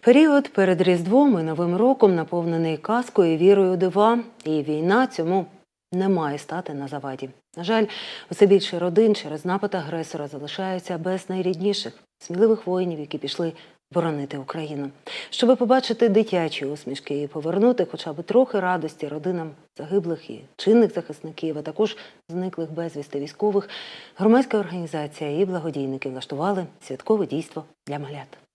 Період перед Різдвом і Новим роком наповнений казкою вірою дива, і війна цьому не має стати на заваді. На жаль, усе більше родин через напад агресора залишаються без найрідніших сміливих воїнів, які пішли боронити Україну. Щоби побачити дитячі усмішки і повернути хоча б трохи радості родинам загиблих і чинних захисників, а також зниклих безвісти військових, громадська організація і благодійники влаштували святкове дійство для малят.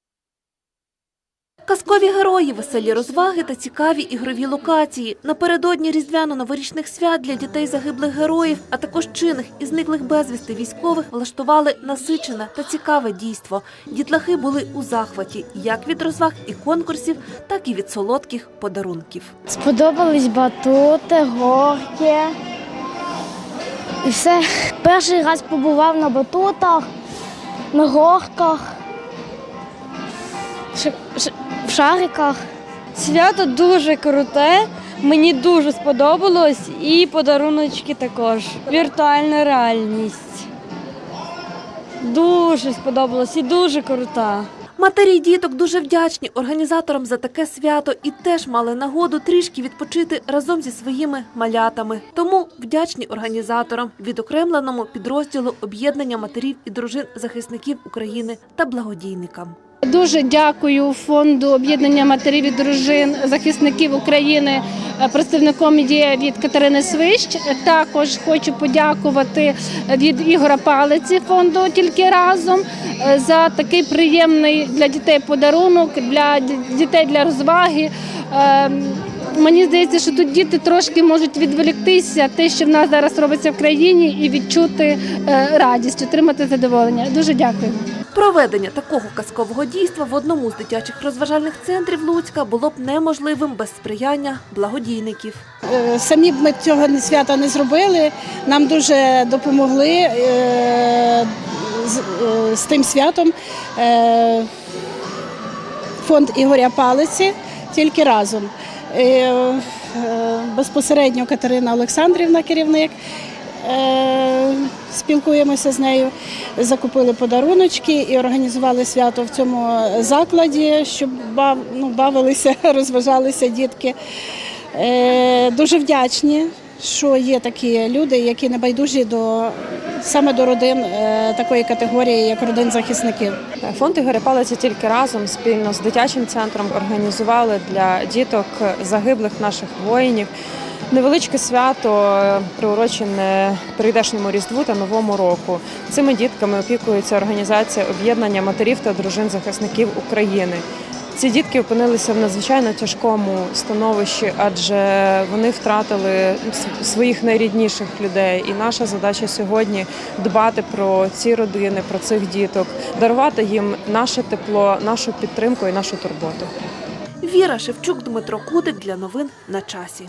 Казкові герої, веселі розваги та цікаві ігрові локації. Напередодні різдвяно-новорічних свят для дітей загиблих героїв, а також чинних і зниклих безвісти військових влаштували насичене та цікаве дійство. Дітлахи були у захваті як від розваг і конкурсів, так і від солодких подарунків. Сподобались батути, горки. І все. Перший раз побував на батутах, на горках, в шариках. Свято дуже круте, мені дуже сподобалось, і подаруночки також. Віртуальна реальність. Дуже сподобалось і дуже крута. Матері діток дуже вдячні організаторам за таке свято і теж мали нагоду трішки відпочити разом зі своїми малятами. Тому вдячні організаторам, відокремленому підрозділу об'єднання матерів і дружин захисників України та благодійникам. Дуже дякую фонду об'єднання матерів і дружин захисників України. Е, Представником є від Катерини Свищ. Також хочу подякувати від Ігора Палиці фонду тільки разом е, за такий приємний для дітей подарунок, для дітей для розваги. Мені здається, що тут діти трошки можуть відволіктися те, що в нас зараз робиться в країні, і відчути е, радість, отримати задоволення. Дуже дякую. Проведення такого казкового дійства в одному з дитячих розважальних центрів Луцька було б неможливим без сприяння благодійників. Е, Самі б ми цього не- свята не зробили. Нам дуже допомогли е, з, тим святом фонд Ігоря Палиці тільки разом. Е, е, Безпосередньо Катерина Олександрівна, керівник. Е, Спілкуємося з нею, закупили подаруночки і організували свято в цьому закладі, щоб бав, ну, бавилися, розважалися дітки. Дуже вдячні, що є такі люди, які не байдужі до саме до родин е, такої категорії, як родин захисників. Фонд Ігоря Палиці тільки разом спільно з дитячим центром організували для діток загиблих наших воїнів невеличке свято, е, приурочене прийдешньому різдву та новому року. Цими дітками опікується організація об'єднання матерів та дружин захисників України. Ці дітки опинилися в надзвичайно тяжкому становищі, адже вони втратили своїх найрідніших людей. І наша задача сьогодні дбати про ці родини, про цих діток, дарувати їм наше тепло, нашу підтримку і нашу турботу. Віра Шевчук, Дмитро Кудик для новин на часі.